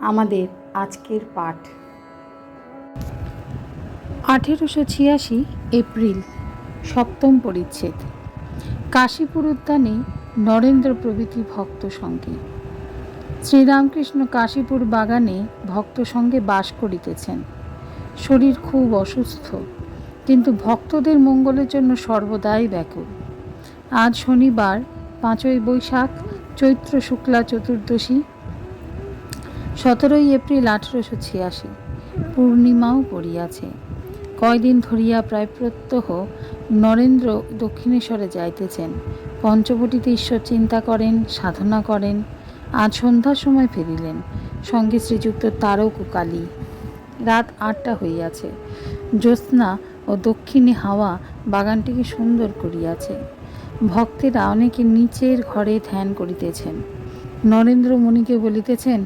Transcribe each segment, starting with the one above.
আমাদের আজকের পাঠ। আঠেরোশো ছিয়াশি এপ্রিল, সপ্তম পরিচ্ছেদ। কাশীপুর উদ্যানে নরেন্দ্র প্রভৃতি ভক্ত সঙ্গে। শ্রীরামকৃষ্ণ কাশীপুর বাগানে ভক্ত সঙ্গে বাস করিতেছেন। শরীর খুব অসুস্থ, কিন্তু ভক্তদের মঙ্গলের জন্য সর্বদাই ব্যাকুল। আজ শনিবার, পাঁচই বৈশাখ, চৈত্র শুক্লা চতুর্দশী সতেরোই এপ্রিল আঠেরোশো ছিয়াশি, পূর্ণিমাও পড়িয়াছে। কয়দিন ধরিয়া প্রায় প্রত্যহ নরেন্দ্র দক্ষিণেশ্বরে যাইতেছেন। পঞ্চবটিতে ঈশ্বর চিন্তা করেন, সাধনা করেন, আজ সন্ধ্যার সময় ফিরিলেন। সঙ্গে শ্রীযুক্ত তারক ও কালী। রাত আটটা হইয়াছে। জ্যোৎস্না ও দক্ষিণে হাওয়া বাগানটিকে সুন্দর করিয়াছে। ভক্তেরা অনেকে নিচের ঘরে ধ্যান করিতেছেন। নরেন্দ্র মুনিকে বলিতেছেন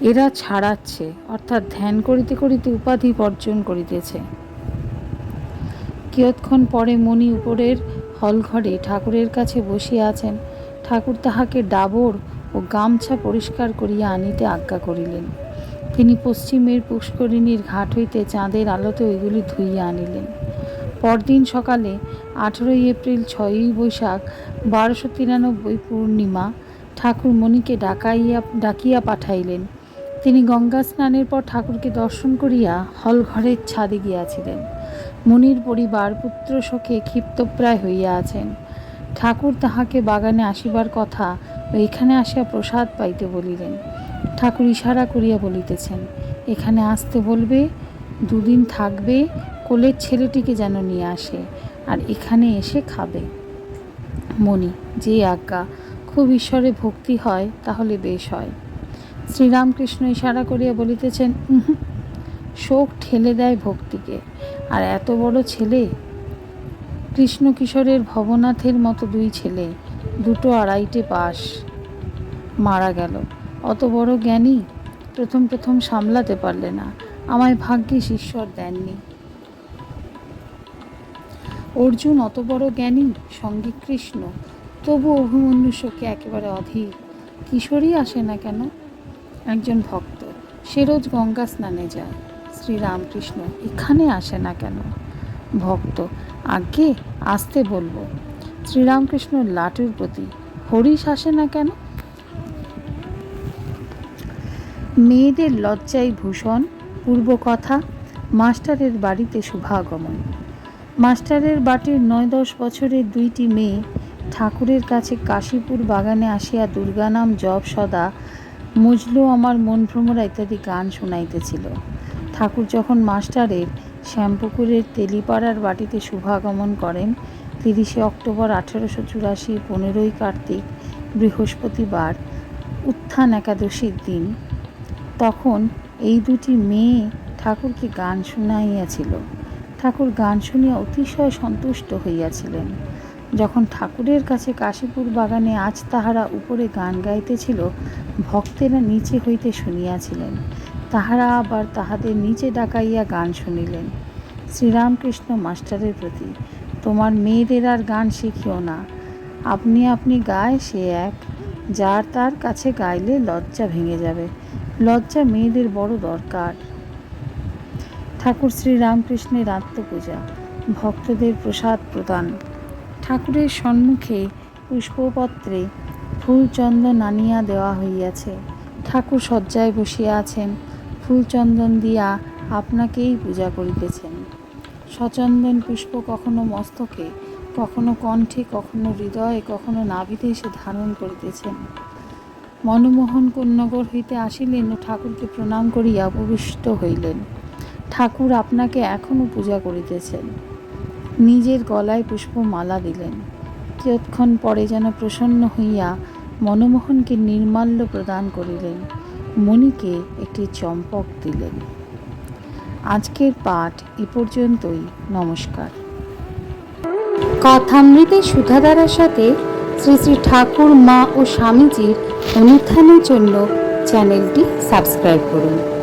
এরা ছাড়াচ্ছে, অর্থাৎ ধ্যান করিতে করিতে উপাধি বর্জন করিতেছে। কিয়ৎক্ষণ পরে মণি উপরের হলঘরে ঠাকুরের কাছে বসিয়া আছেন, ঠাকুর তাহাকে ডাবর ও গামছা পরিষ্কার করিয়া আনিতে আজ্ঞা করিলেন। তিনি পশ্চিমের পুষ্করিণীর ঘাট হইতে চাঁদের আলোতে ওইগুলি ধুইয়া আনিলেন। পরদিন সকালে আঠেরোই এপ্রিল ছয়ই বৈশাখ, বারোশো তিরানব্বই পূর্ণিমা, ঠাকুর মণিকে ডাকাইয়া ডাকিয়া পাঠাইলেন। তিনি গঙ্গা স্নানের পর ঠাকুরকে দর্শন করিয়া হলঘরের ছাদে গিয়াছিলেন। মুনির পরিবার পুত্র শোকে ক্ষিপ্তপ্রায় হইয়া আছেন। ঠাকুর তাহাকে বাগানে আসিবার কথা এখানে আসিয়া প্রসাদ পাইতে বলিলেন। ঠাকুর ইশারা করিয়া বলিতেছেন, এখানে আসতে বলবে, দুদিন থাকবে, কোলের ছেলেটিকে যেন নিয়ে আসে, আর এখানে এসে খাবে। মণি যে আজ্ঞা, খুব ঈশ্বরে ভক্তি হয়, তাহলে বেশ হয়। শ্রীরামকৃষ্ণ ইশারা করিয়া বলিতেছেন শোক ঠেলে দেয় ভক্তিকে। আর এত বড় ছেলে? কৃষ্ণ কিশোরের ভবনাথের মতো দুই ছেলে, দুটো আড়াইটে পাস মারা গেল। অত বড় জ্ঞানী? প্রথম প্রথম সামলাতে পারলে না। আমায় ভাগ্যিস ঈশ্বর দেননি। অর্জুন, অত বড় জ্ঞানী? সঙ্গে কৃষ্ণ। তবু অভিমন্যু শোকে একেবারে অধীর। কিশোরই আসে না কেন? একজন ভক্ত। সে রোজ গঙ্গা স্নানে যায়। শ্রীরামকৃষ্ণ এখানে আসে না কেন? ভক্ত আগে আসতে বলব। শ্রীরামকৃষ্ণ লাটুর প্রতি হরিশ আসে না কেন? মেয়েদের লজ্জাই ভূষণ, পূর্ব কথা, মাস্টারের বাড়িতে শুভাগমন। মাস্টারের বাটির নয় দশ বছরের দুইটি মেয়ে ঠাকুরের কাছে কাশীপুর বাগানে আসিয়া দুর্গা নাম জপ সদা মজলু আমার মন ভ্রমরা ইত্যাদি গান শোনাইতেছিল। ঠাকুর যখন মাস্টারের শ্যামপুকুরের তেলিপাড়ার বাটিতে শুভাগমন করেন, তিরিশে অক্টোবর আঠেরোশো চুরাশি পনেরোই কার্তিক বৃহস্পতিবার, উত্থান একাদশীর দিন, তখন এই দুটি মেয়ে ঠাকুরকে গান শুনাইয়াছিল। ঠাকুর গান শুনিয়া অতিশয় সন্তুষ্ট হইয়াছিলেন। যখন ঠাকুরের কাছে কাশীপুর বাগানে আজ তাহারা উপরে গান গাইতেছিল, ভক্তেরা নিচে হইতে শুনিয়াছিলেন। তাহারা আবার তাহাদের নিচে ডাকাইয়া গান শুনিলেন। শ্রীরামকৃষ্ণ মাস্টারের প্রতি, তোমার মেয়েদের আর গান শিখিও না। আপনি আপনি গায় সে এক, যার তার কাছে গাইলে লজ্জা ভেঙে যাবে। লজ্জা মেয়েদের বড় দরকার। ঠাকুর শ্রীরামকৃষ্ণের আত্মপূজা, ভক্তদের প্রসাদ প্রদান। ঠাকুরের সম্মুখে পুষ্পপত্রে ফুলচন্দন আনিয়া দেওয়া হইয়াছে। ঠাকুর শয্যায় বসিয়া আছেন। ফুলচন্দন দিয়া আপনাকেই পূজা করিতেছেন। সচন্দন পুষ্প কখনো মস্তকে, কখনো কণ্ঠে, কখনো হৃদয়ে, কখনো নাভিতে এসে ধারণ করিতেছেন। মনমোহন কন্যগর হইতে আসিলেন ও ঠাকুরকে প্রণাম করিয়া উপবিষ্ট হইলেন। ঠাকুর আপনাকে এখনও পূজা করিতেছেন। নিজের গলায় পুষ্পমালা দিলেন। কিয়ৎক্ষণ পরে যেন প্রসন্ন হইয়া মনমোহনকে নির্মাল্য প্রদান করিলেন। মণিকে একটি চম্পক দিলেন। আজকের পাঠ এ পর্যন্তই। নমস্কার। কথামৃতে সুধাধারার সাথে শ্রী শ্রী ঠাকুর, মা ও স্বামীজির অনুত্থানের জন্য চ্যানেলটি সাবস্ক্রাইব করুন।